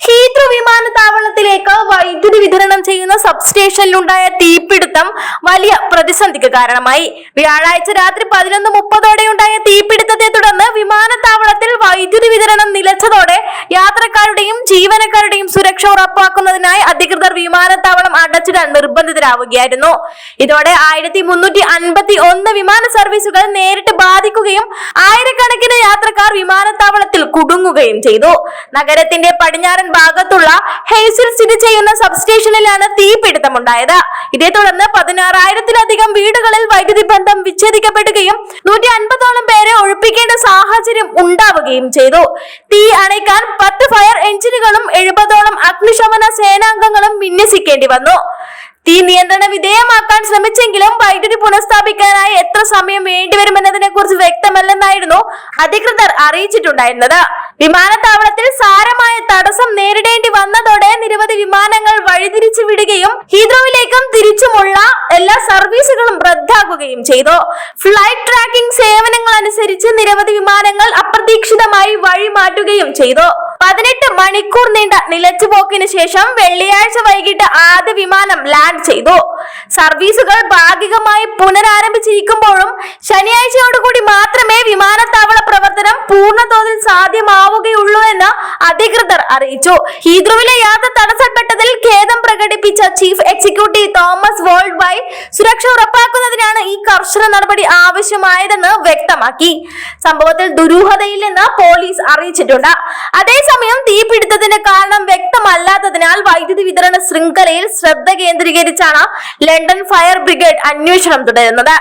Heathrow വിമാനത്താവളത്തിലേക്ക് വൈദ്യുതി വിതരണം ചെയ്യുന്ന സബ്സ്റ്റേഷനിലുണ്ടായ തീപിടുത്തം വലിയ പ്രതിസന്ധിക്ക് കാരണമായി. വ്യാഴാഴ്ച രാത്രി പതിനൊന്ന് മുപ്പതോടെ ഉണ്ടായ തീപിടുത്തത്തെ തുടർന്ന് വിമാനത്താവളത്തിൽ വൈദ്യുതി വിതരണം നിലച്ചതോടെ യാത്രക്കാരുടെയും ജീവനക്കാരുടെയും സുരക്ഷ ഉറപ്പാക്കുന്നതിനായി അധികൃതർ വിമാനത്താവളം അടച്ചിടാൻ നിർബന്ധിതരാവുകയായിരുന്നു. ഇതോടെ ആയിരത്തി മുന്നൂറ്റി അൻപത്തി ഒന്ന് വിമാന സർവീസുകൾ നേരിട്ട് ബാധിക്കുകയും ആയിരക്കണക്കിന് യാത്രക്കാർ വിമാനത്താവളത്തിൽ കുടുങ്ങുകയും ചെയ്തു. നഗരത്തിന്റെ പടിഞ്ഞാറൻ ഭാഗത്തുള്ള ഹെയ്സിൽ സ്ഥിതി ചെയ്യുന്ന സബ്സ്റ്റേഷനിലാണ് തീപിടുത്തമുണ്ടായത്. ഇതേ തുടർന്ന് പതിനാറായിരത്തിലധികം വീടുകളിൽ വൈദ്യുതി ബന്ധം വിച്ഛേദിക്കപ്പെടുകയും നൂറ്റി അൻപതോളം പേരെ ഒഴിപ്പിക്കേണ്ട സാഹചര്യം ഉണ്ടാവുകയും ചെയ്തു. തീ അണയ്ക്കാൻ പത്ത് ഫയർ എഞ്ചിനുകളും എഴുപതോളം അഗ്നിശമന സേനാംഗങ്ങളും വിന്യസിക്കേണ്ടി വന്നു. തീ നിയന്ത്രണ വിധേയമാക്കാൻ ശ്രമിച്ചെങ്കിലും വൈദ്യുതി പുനഃസ്ഥാപിക്കാനായി എത്ര സമയം വേണ്ടിവരുമെന്നതിനെ കുറിച്ച് വ്യക്തമല്ലെന്നായിരുന്നു അധികൃതർ അറിയിച്ചിട്ടുണ്ടായിരുന്നത്. വിമാനത്താവളത്തിൽ സാരമായ തടസ്സം നേരിടേണ്ടി വന്നതോടെ നിരവധി വിമാനങ്ങൾ വഴിതിരിച്ചു വിടുകയും ഹീദ്രോയിലേക്കും തിരിച്ചുമുള്ള എല്ലാ സർവീസുകളും റദ്ദാക്കുകയും ചെയ്തു. ഫ്ലൈറ്റ് ട്രാക്കിംഗ് സേവനങ്ങൾ അനുസരിച്ച് നിരവധി വിമാനങ്ങൾ അപ്രതീക്ഷിതമായി വഴിമാറ്റുകയും ചെയ്തു. പതിനെട്ട് മണിക്കൂർ നീണ്ട നിലച്ചുപോക്കിന് ശേഷം വെള്ളിയാഴ്ച വൈകിട്ട് ആദ്യ വിമാനം ലാൻഡ് ചെയ്തു. സർവീസുകൾ ഭാഗികമായി പൂർണതോതിൽ സാധ്യമാവുകയുള്ളൂ എന്ന് അധികൃതർ അറിയിച്ചു. ഹീദ്രുവിലെ യാത്ര തടസ്സപ്പെട്ടതിൽ ഖേദം പ്രകടിപ്പിച്ച chief executive Thomas world wide സുരക്ഷ ഉറപ്പാക്കുന്നതിനാണ് ഈ കർശന നടപടി ആവശ്യമായതെന്ന് വ്യക്തമാക്കി. സംഭവത്തിൽ ദുരൂഹതയില്ലെന്ന് പോലീസ് അറിയിച്ചിട്ടുണ്ട്. അതേസമയം തീപിടുത്തത്തിന്റെ കാരണം വ്യക്തമല്ലാത്തതിനാൽ വൈദ്യുതി വിതരണ ശൃംഖലയിൽ ശ്രദ്ധ കേന്ദ്രീകരിച്ചാണ് ലണ്ടൻ ഫയർ ബ്രിഗേഡ് അന്വേഷണം തുടരുന്നത്.